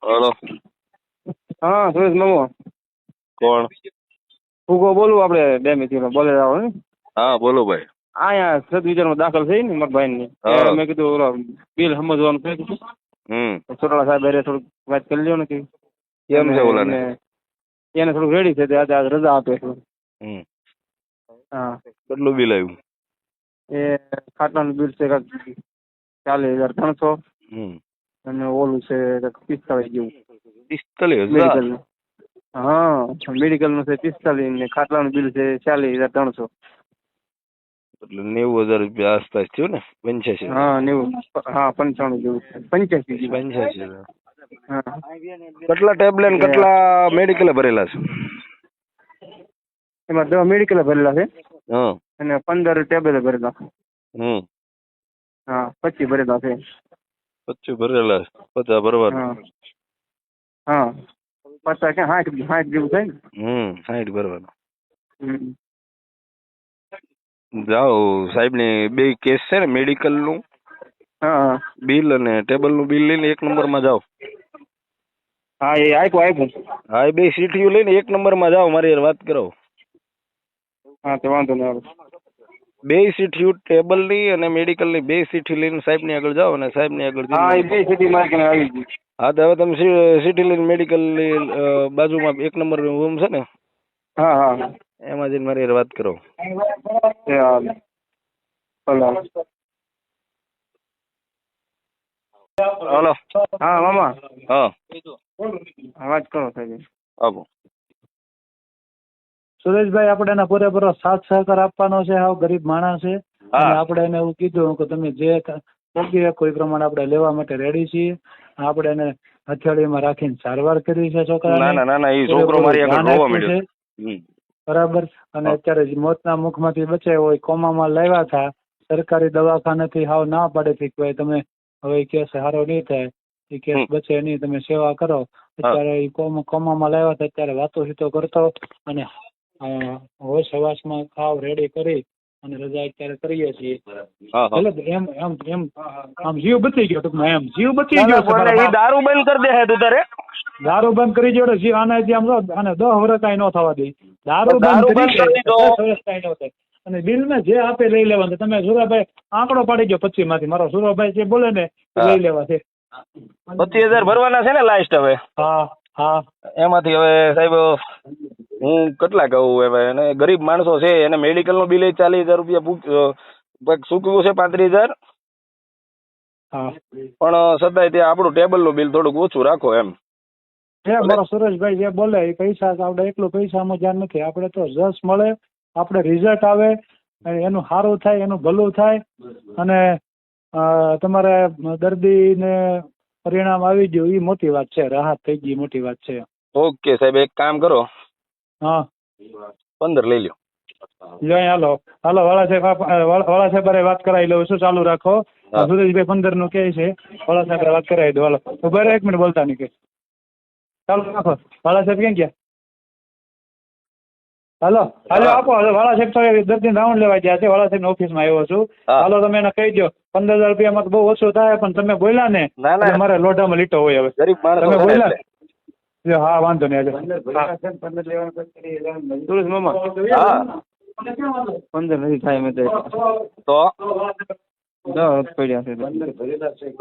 Hello. હા સુરેશ મામો. કોણ? ફૂગો બોલું આપણે બે મિત્ર બોલે આવો ને? હા બોલો ભાઈ. અહીંયા સદ વિચારમાં દાખલ થઈ ને મારા ભાઈ ને મેં કીધું ઓલો બિલ સમજવાનું કહી દીધું હમ ચોટાળા સાહેબ અરે થોડુંક વાત કરી લ્યો ને કે કેમ છે ઓલા ને એને થોડુંક રેડી છે તે આજે આજે રજા આપે છે. હમ. હા. કેટલું બિલ આવ્યું? એ ખાતાનું બિલ છે કાંક ચાલીસ હજાર ત્રણસો. હમ. અને ઓલું છે પિસ્તાળીસ જેવું. પિસ્તાલીસ હજાર? હા મેડિકલનું છે પિસ્તાલીસ ને ખાટલાનું બિલ છે ચાલીસ હજાર ત્રણસો. એટલે નેવું હજાર રૂપિયા આસપાસ થયું ને? પંચ્યાસી હા નેવું હા પંચાણું જેવું છે. પંચ્યાસી. પંચ્યાસી હા. કેટલા ટેબ્લેટ કેટલા મેડિકલે ભરેલા છે? એમાં દવા મેડિકલ ભરેલા છે. અને પંદર ટેબ્લેટ ભરેલા. હમ. હા પચીસ ભરેલા છે. પચીસ ભરેલા બધા ભરવાના. હા. પચાસ કે સાઠ સાઠ જેવું થાય ને? હમ સાઠ ભરવાના. જાઓ સાહેબ ને બે કેસ છે ને મેડિકલનું હા. બિલ અને ટેબલનું બિલ લઈને એક નંબરમાં જાઓ. હા એ આપ્યું આપ્યું હા એ બે સીટીયુ લઈને એક નંબરમાં જાઓ મારી વાત કરો. હા તો વાંધો નહીં આવે. બે સીઠી ટેબલની અને મેડિકલની. બે સીટી લઈને સાહેબની આગળ જાઓ અને સાહેબની આગળ હા એ બે સિટી માર્કેટ આવી ગઈ. હા તો હવે તમે સીટી લઈને મેડિકલની બાજુમાં એક નંબર રૂમ છે ને? હા હા. એમાં જઈને મારી વાત કરો. હાલો. હા મામા. હા. વાત કરો સાહેબ. આપો સુરેશભાઈ આપણે એને પૂરેપૂરો સાથ સહકાર આપવાનો છે આવો ગરીબ માણસ છે. અને આપણે એને એવું કીધું કે તમે જે પોગી કોઈ પ્રમાણે આપણે લેવા માટે રેડી છીએ. આપણે એને હથિયાળીમાં રાખીને સારવાર કરી છે છોકરા ના ના ના એ છોકરો મારી આગળ રોવા મળ્યો બરાબર. અને અત્યારે મોતના મુખમાંથી બચે હોય કોમામાં લાવ્યા હતા. સરકારી દવાખાનેથી હાવ ના પાડેથી કે ભાઈ તમે હવે કેસ સારો નહીં થાય. એ કેસ બચે નહીં તમે સેવા કરો. અત્યારે કોમામાં લાવ્યા હતા અત્યારે વાતો સીતો કરતો. અને હોશ હવાસમાં ખાવ રેડી કરી અને રજા અત્યારે કરીએ છીએ. એટલે એમ એમ એમ આમ જીવ બચી ગયો ટૂંકમાં એમ. જીવ બચી ગયો ના, બોલે, દારૂ બંધ કરી દે હે તું તારે. દારૂ બંધ કરી જોડે જીવ આને આમ જો આને દસ વર્ષ કાંઈ ન થવા દે. દારૂ બંધ કરી દે, દસ વર્ષ કાંઈ ન થાય. અને બિલમાં જે આપે લઈ લેવાનું તમે સુરાભાઈ આંકડો પાડી ગયો પચીસમાંથી મારો સુરાભાઈ જે બોલે ને લઈ લેવા છે. પચીસ હજાર ભરવાના છે ને લાસ્ટ હવે. હા હા. એમાંથી હવે સાહેબ હું કેટલા કહું હવે એને ગરીબ માણસો છે એને મેડિકલનું બિલ ચાલીસ હજાર રૂપિયા ચૂકવ્યું છે પાંત્રીસ હજાર. પણ છતાંય ત્યાં આપણું ટેબલનું બિલ થોડુંક ઓછું રાખો એમ. એ મારો સુરેશભાઈ જે બોલે એ પૈસા આપણે એકલું પૈસામાં ધ્યાન નથી. આપણે તો જસ મળે આપણે રિઝલ્ટ આવે એનું સારું થાય એનું ભલું થાય અને તમારે દર્દીને પરિણામ આવી ગયું એ મોટી વાત છે રાહત થઈ ગઈ મોટી વાત છે. ઓકે સાહેબ એક કામ કરો. હા. પંદર લઈ લ્યો. જો હાલો. હાલો વાળા સાહેબ વાળા સાહેબ વાત કરાવી લઉં છું. ચાલુ રાખો. સુરેશભાઈ પંદરનું કે છે. વાળા સાહેબ વાત કરાવી દો. હાલો. ઊભા રહો એક મિનિટ બોલતા નહીં કે. ચાલુ રાખો. વાળા સાહેબ ક્યાં ગયા? હાલો. હાલો આપો. વાળા સાહેબ તો દર્દી રાઉન્ડ લેવા ગયા છે. વાળા સાહેબ ઓફિસમાં આવ્યો છું. હાલો તમે એને કહી દો પંદર હજાર રૂપિયામાં બહુ ઓછું થાય પણ તમે બોલ્યા ને મારે લોઢામાં લીટો હોય હવે. તમે બોલ્યા? હા વાંધો નહીં. સુરેશ મામા હા. પંદર નથી થાય મેં તો તો? દસ પડ્યા છે.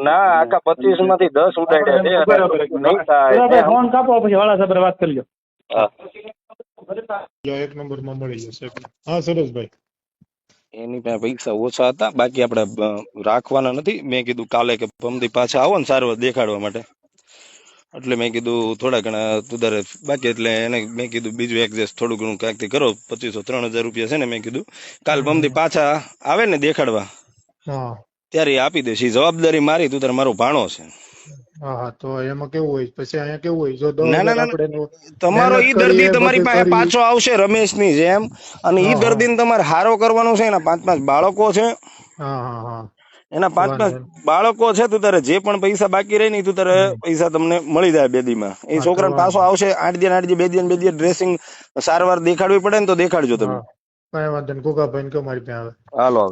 ના આખા પચીસમાંથી દસ ઉડાડ્યા છે અને બરાબર, એક મિનિટ. નહીં થાય. ફોન કાપો પછી વાળા સાહેબ વાત કરી લો. હા. જો એક મળી જશે. હા સુરેશભાઈ. એની પાસે પૈસા ઓછા હતા બાકી આપણે રાખવાના નથી. મેં કીધું કાલે કે પમદી પાછા આવો ને સારવાર દેખાડવા માટે. એટલે મેં કીધું થોડા ઘણા સુધારે બાકી એટલે એને મેં કીધું બીજું એડજસ્ટ થોડું ઘણું ક્યાંક કરો. પચીસો ત્રણ હજાર રૂપિયા છે ને મેં કીધું. કાલ પમથી પાછા આવે ને દેખાડવા. ત્યારે આપી દેશે જવાબદારી મારી તું તારે મારો ભાણો છે. હા હા તો એમાં કેવું હોય? પછી અહીંયા કેવું હોય? જો ના, ના, ના, તમારો ઈ દર્દી તમારી પાસે પાછો આવશે રમેશની જેમ. અને ઈ. દર્દીને તમારે હારો કરવાનો છે એના પાંચ પાંચ બાળકો છે. હા હા હા. એના પાંચ પાંચ બાળકો છે તું તારે જે પણ પૈસા બાકી રહે ને તું તારે પૈસા તમને મળી જાય બેદીમાં એ છોકરાને પાછો આવશે આઠ દિન આઠ બે દિન બે દિન ડ્રેસિંગ સારવાર દેખાડવી પડે ને તો દેખાડજો તમે. કઈ વાંધો નહીં. ગુગાભાઈ ને કયો મારી પાસે આવે. હાલો.